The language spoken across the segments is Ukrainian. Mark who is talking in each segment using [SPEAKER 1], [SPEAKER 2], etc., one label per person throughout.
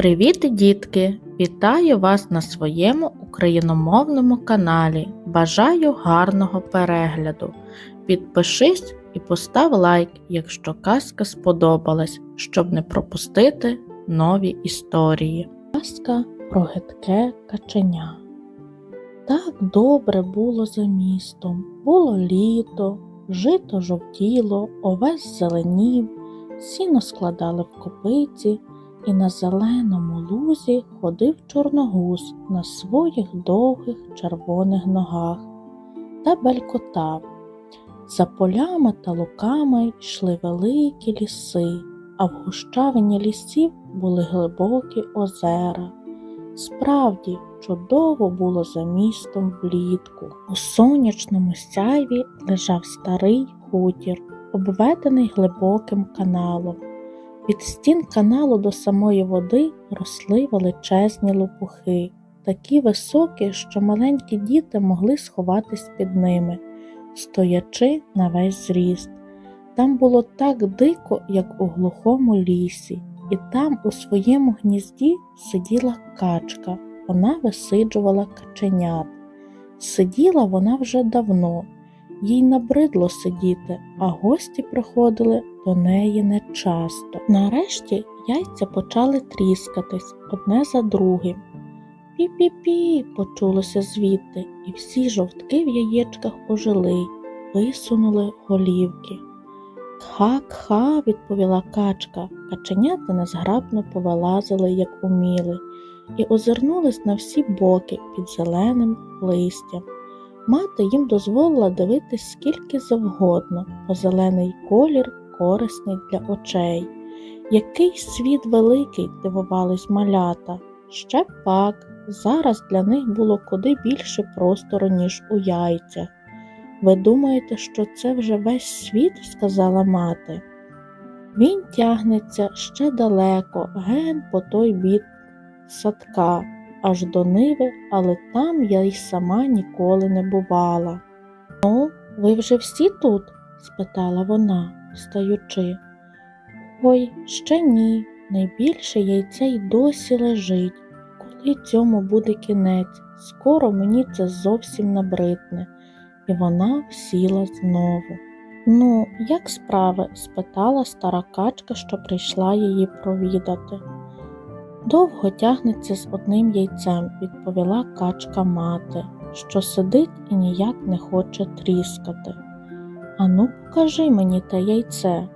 [SPEAKER 1] Привіт, дітки! Вітаю вас на своєму україномовному каналі. Бажаю гарного перегляду. Підпишись і постав лайк, якщо казка сподобалась, щоб не пропустити нові історії. Казка про гидке каченя. Так добре було за містом. Було літо, жито жовтіло, овес зеленів, сіно складали в копиці, і на зеленому лузі ходив чорногуз на своїх довгих червоних ногах та белькотав. За полями та луками йшли великі ліси, а в гущавині лісів були глибокі озера. Справді, чудово було за містом влітку. У сонячному сяйві лежав старий хутір, обведений глибоким каналом. Від стін каналу до самої води росли величезні лопухи, такі високі, що маленькі діти могли сховатись під ними, стоячи на весь зріст. Там було так дико, як у глухому лісі, і там у своєму гнізді сиділа качка, вона висиджувала каченят. Сиділа вона вже давно, їй набридло сидіти, а гості приходили до неї нечасто. Нарешті яйця почали тріскатись одне за другим. Пі-пі-пі, почулося звідти, і всі жовтки в яєчках ожили, висунули голівки. Кха-кха, відповіла качка, каченята незграбно повилазили, як уміли, і озирнулись на всі боки під зеленим листям. Мати їм дозволила дивитись скільки завгодно, бо зелений колір корисний для очей. Який світ великий, дивувались малята. Ще пак, зараз для них було куди більше простору, ніж у яйцях. Ви думаєте, що це вже весь світ? сказала мати. Він тягнеться ще далеко, ген по той бік садка, аж до ниви, але там я й сама ніколи не бувала. Ну, ви вже всі тут? спитала вона, встаючи. Ой, ще ні. Найбільше яйце й досі лежить. Коли цьому буде кінець, скоро мені це зовсім набридне, і вона сіла знову. Ну, як справи? спитала стара качка, що прийшла її провідати. Довго тягнеться з одним яйцем, відповіла качка мати, що сидить і ніяк не хоче тріскати. Ану, покажи мені те яйце.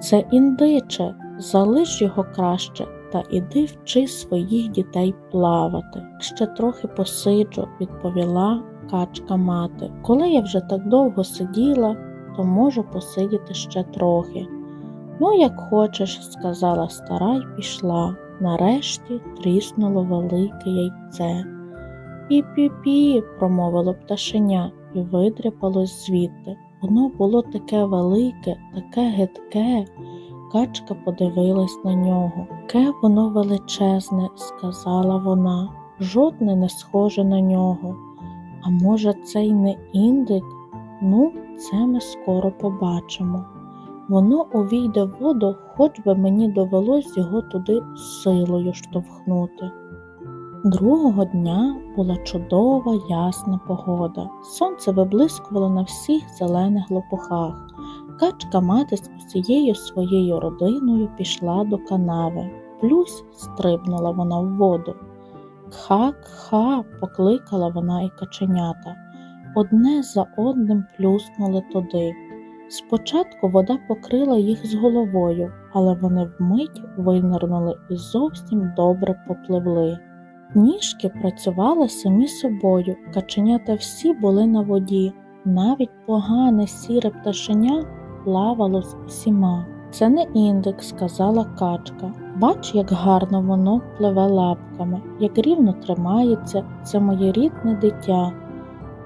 [SPEAKER 1] Це індиче, залиш його краще та іди вчи своїх дітей плавати. Ще трохи посиджу, відповіла качка мати. Коли я вже так довго сиділа, то можу посидіти ще трохи. Ну, як хочеш, сказала стара й пішла. Нарешті тріснуло велике яйце. Пі-пі-пі, промовило пташеня і видряпалось звідти. Воно було таке велике, таке гидке. Качка подивилась на нього. Ке воно величезне, сказала вона, жодне не схоже на нього. А може, це й не індик? Ну, це ми скоро побачимо. Воно увійде в воду, хоч би мені довелось його туди силою штовхнути. Другого дня була чудова ясна погода. Сонце виблискувало на всіх зелених лопухах. Качка мати з усією своєю родиною пішла до канави. Плюсь стрибнула вона в воду. Кха-кха, покликала вона і каченята. Одне за одним плюснули туди. Спочатку вода покрила їх з головою, але вони вмить винирнули і зовсім добре попливли. Ніжки працювали самі собою, каченята всі були на воді, навіть погане сіре пташеня плавало з усіма. Це не індик, сказала качка. Бач, як гарно воно пливе лапками, як рівно тримається, це моє рідне дитя.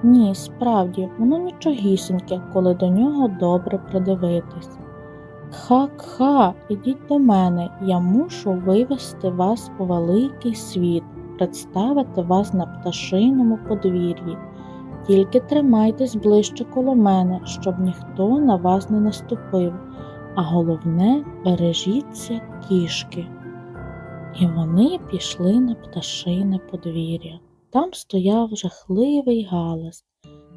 [SPEAKER 1] Ні, справді, воно нічогісіньке, коли до нього добре придивитись. Ха-ха, ідіть до мене, я мушу вивести вас у великий світ, представити вас на пташиному подвір'ї. Тільки тримайтесь ближче коло мене, щоб ніхто на вас не наступив, а головне бережіться кішки. І вони пішли на пташине подвір'я. Там стояв жахливий галас.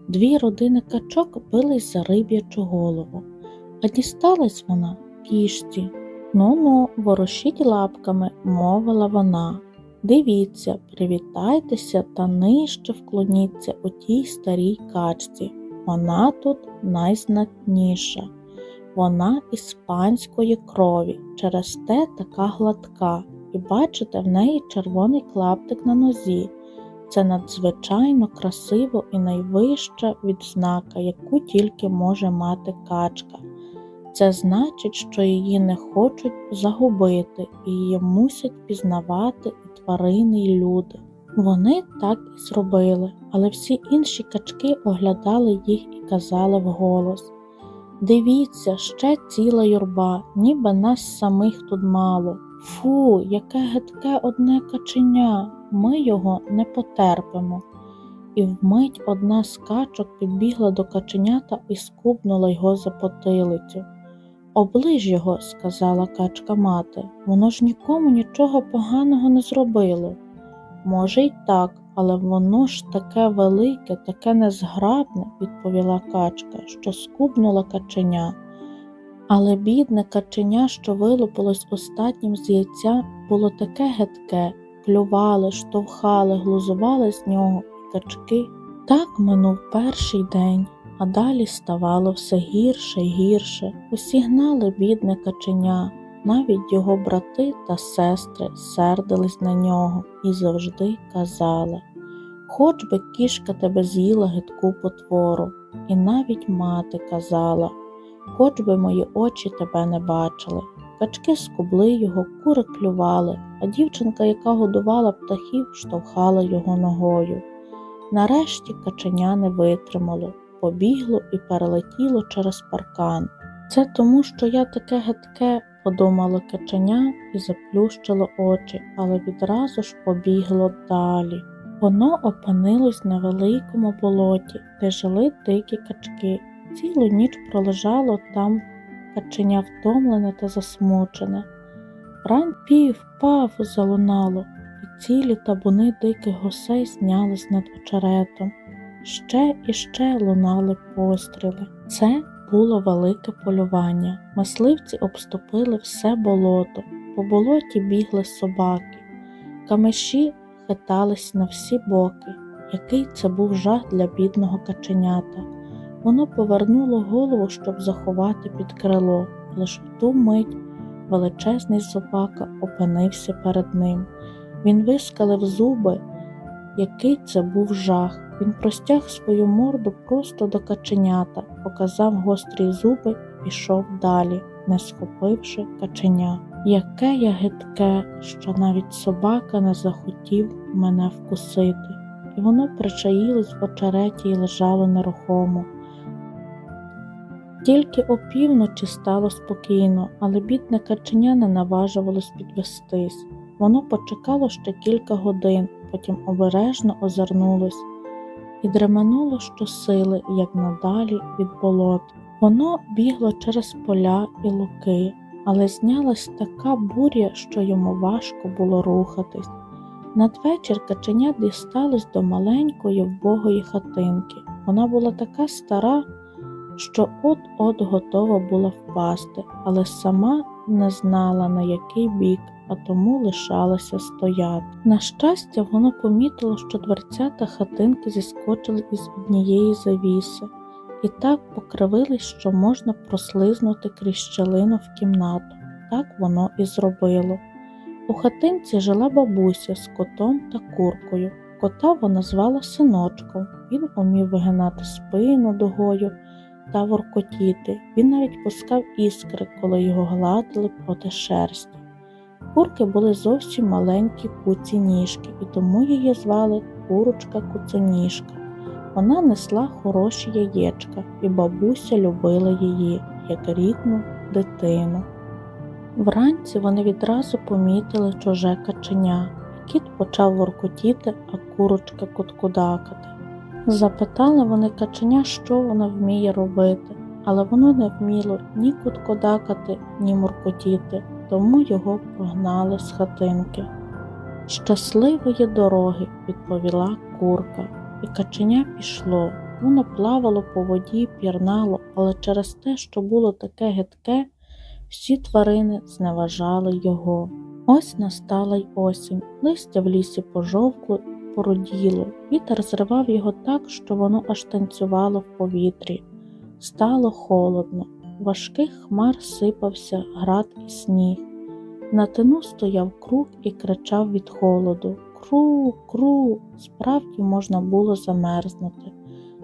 [SPEAKER 1] Дві родини качок бились за риб'ячу голову, а дісталась вона кішці. Ну ну, ворушіть лапками, мовила вона. Дивіться, привітайтеся та нижче вклоніться у тій старій качці. Вона тут найзнатніша. Вона іспанської крові, через те така гладка, і бачите, в неї червоний клаптик на нозі. Це надзвичайно красиво і найвища відзнака, яку тільки може мати качка. Це значить, що її не хочуть загубити і її мусять пізнавати і тварини, і люди. Вони так і зробили, але всі інші качки оглядали їх і казали вголос Дивіться, ще ціла юрба, ніби нас самих тут мало. Фу, яке гидке одне каченя, ми його не потерпимо. І вмить одна з качок підбігла до каченята і скубнула його за потилицю. Оближ його, сказала качка мати, воно ж нікому нічого поганого не зробило. Може, й так, але воно ж таке велике, таке незграбне, відповіла качка, що скубнула каченя. Але бідне каченя, що вилупилось останнім з яйця, було таке гидке, клювали, штовхали, глузували з нього качки. Так минув перший день, а далі ставало все гірше й гірше. Усі гнали бідне каченя, навіть його брати та сестри сердились на нього і завжди казали Хоч би кішка тебе з'їла гидку потвору, і навіть мати казала Хоч би мої очі тебе не бачили. Качки скубли його, кури клювали, а дівчинка, яка годувала птахів, штовхала його ногою. Нарешті каченя не витримало, побігло і перелетіло через паркан. Це тому, що я таке гидке, подумало каченя і заплющило очі, але відразу ж побігло далі. Воно опинилось на великому болоті, де жили дикі качки. Цілу ніч пролежало там каченя втомлене та засмучене. Рань пів пав залунало, і цілі табуни диких гусей знялись над очеретом. Ще і ще лунали постріли. Це було велике полювання. Мисливці обступили все болото, по болоті бігли собаки, камеші хитались на всі боки. Який це був жах для бідного каченята. Воно повернуло голову, щоб заховати під крило, лиш в ту мить величезний собака опинився перед ним. Він вискалив зуби, який це був жах. Він простяг свою морду просто до каченята, показав гострі зуби і пішов далі, не схопивши каченя. Яке я гидке, що навіть собака не захотів мене вкусити, і воно причаїлось в очереті і лежало нерухомо. Тільки опівночі стало спокійно, але бідне каченя не наважувалось підвестись. Воно почекало ще кілька годин, потім обережно озирнулось і дременуло щосили, як надалі від болот. Воно бігло через поля і луки, але знялась така буря, що йому важко було рухатись. Надвечір каченя дісталось до маленької вбогої хатинки. Вона була така стара, що от-от готова була впасти, але сама не знала, на який бік, а тому лишалася стояти. На щастя, воно помітило, що дверцята хатинки зіскочили із однієї завіси, і так покривились, що можна прослизнути крізь щелину в кімнату. Так воно і зробило. У хатинці жила бабуся з котом та куркою. Кота вона звала синочком. Він умів вигинати спину дугою та воркотіти. Він навіть пускав іскри, коли його гладили проти шерсті. Курки були зовсім маленькі куці ніжки, і тому її звали курочка куцоніжка. Вона несла хороші яєчка, і бабуся любила її, як рідну дитину. Вранці вони відразу помітили чуже каченя. Кіт почав воркотіти, а курочка куткудакати. Запитали вони каченя, що вона вміє робити, але воно не вміло ні куткодакати, ні муркотіти. тому його прогнали з хатинки. Щасливої дороги, відповіла курка, і каченя пішло. Воно плавало по воді, пірнало, але через те, що було таке гидке, всі тварини зневажали його. Ось настала й осінь, листя в лісі пожовкло породіло, вітер зривав його так, що воно аж танцювало в повітрі. Стало холодно, важких хмар сипався град і сніг. На тину стояв круг і кричав від холоду Кру, кру, справді можна було замерзнути.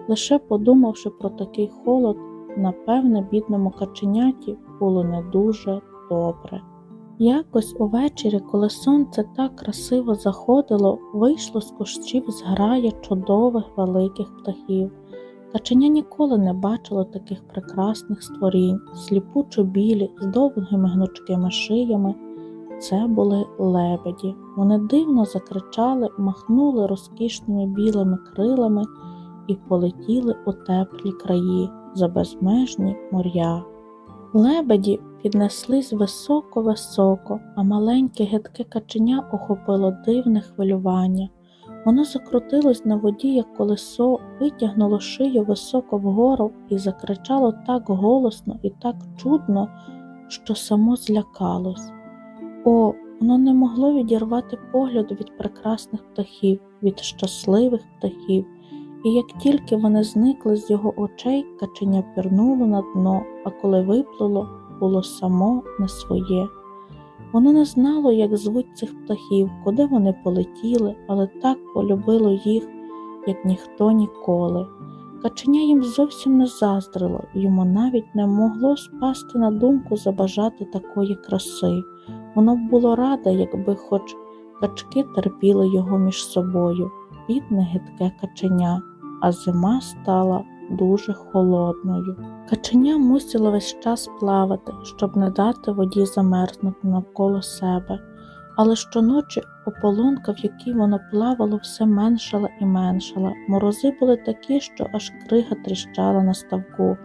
[SPEAKER 1] Лише подумавши про такий холод, напевне, бідному каченяті було не дуже добре. Якось увечері, коли сонце так красиво заходило, вийшло з кущів зграя чудових великих птахів. Каченя ніколи не бачило таких прекрасних створінь, сліпучо білі, з довгими гнучкими шиями. Це були лебеді. Вони дивно закричали, махнули розкішними білими крилами і полетіли у теплі краї за безмежні моря. Лебеді піднеслись високо-високо, а маленьке гидке каченя охопило дивне хвилювання. Воно закрутилось на воді, як колесо, витягнуло шию високо вгору і закричало так голосно і так чудно, що само злякалось. О, воно не могло відірвати погляду від прекрасних птахів, від щасливих птахів, і як тільки вони зникли з його очей, каченя пірнуло на дно, а коли виплило, було само не своє. Воно не знало, як звуть цих птахів, куди вони полетіли, але так полюбило їх, як ніхто ніколи. Каченя їм зовсім не заздрило, йому навіть не могло спасти на думку забажати такої краси. Воно б було раде, якби хоч качки терпіли його між собою, бідне гидке каченя, а зима стала дуже холодною. Каченя мусило весь час плавати, щоб не дати воді замерзнути навколо себе, але щоночі ополонка, в якій воно плавало, все меншала і меншала. Морози були такі, що аж крига тріщала на ставку.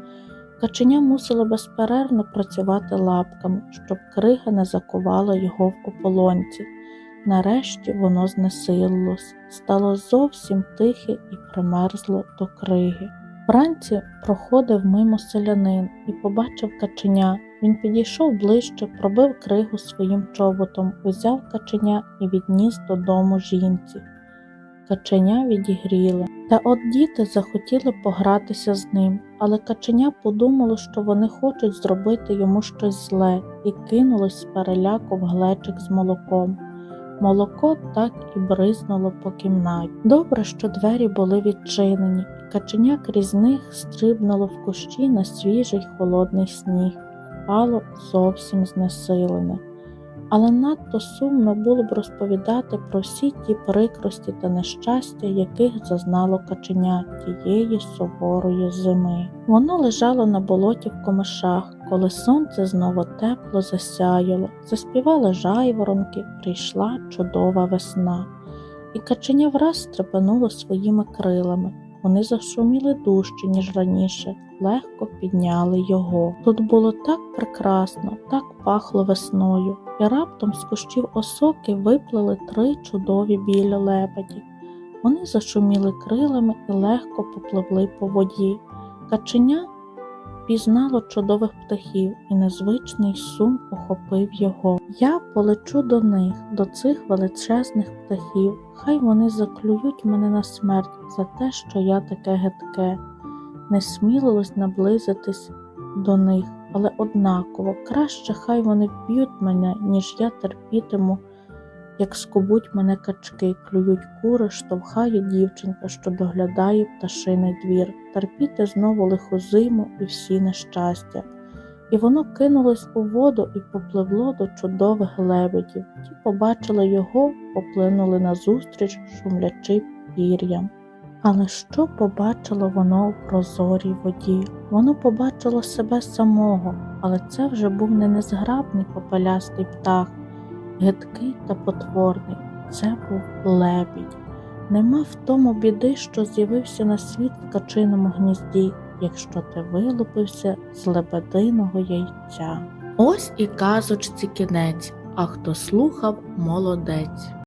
[SPEAKER 1] Каченя мусило безперервно працювати лапками, щоб крига не закувала його в ополонці. Нарешті воно знесилилось, стало зовсім тихе і примерзло до криги. Вранці проходив мимо селянин і побачив каченя. Він підійшов ближче, пробив кригу своїм чоботом, узяв каченя і відніс додому жінці. Каченя відігріли. Та от діти захотіли погратися з ним, але каченя подумало, що вони хочуть зробити йому щось зле, і кинулось з переляку в глечик з молоком. Молоко так і бризнуло по кімнаті. Добре, що двері були відчинені, каченя крізь них стрибнуло в кущі на свіжий холодний сніг, впало зовсім знесилене. Але надто сумно було б розповідати про всі ті прикрості та нещастя, яких зазнало каченя тієї суворої зими. Воно лежало на болоті в комишах, коли сонце знову тепло засяяло, заспівали жайворонки, прийшла чудова весна, і каченя враз стрепенуло своїми крилами. Вони зашуміли дужче, ніж раніше, легко підняли його. Тут було так прекрасно, так пахло весною, і раптом з кущів осоки виплили три чудові білі лебеді. Вони зашуміли крилами і легко попливли по воді. Каченя пізнало чудових птахів, і незвичний сум охопив його. Я полечу до них, до цих величезних птахів. Хай вони заклюють мене на смерть за те, що я таке гидке. Не смілилось наблизитись до них, але однаково краще хай вони вб'ють мене, ніж я терпітиму, як скубуть мене качки, клюють кури, штовхає дівчинка, що доглядає пташиний двір, терпіти знову лиху зиму і всі нещастя. І воно кинулось у воду і попливло до чудових лебедів. Ті побачили його, поплинули назустріч, шумлячи пір'ям. Але що побачило воно у прозорій воді? Воно побачило себе самого, але це вже був не незграбний попелястий птах, гидкий та потворний. Це був лебідь. Нема в тому біди, що з'явився на світ в качиному гнізді, якщо ти вилупився з лебединого яйця. Ось і казочці кінець, а хто слухав, молодець.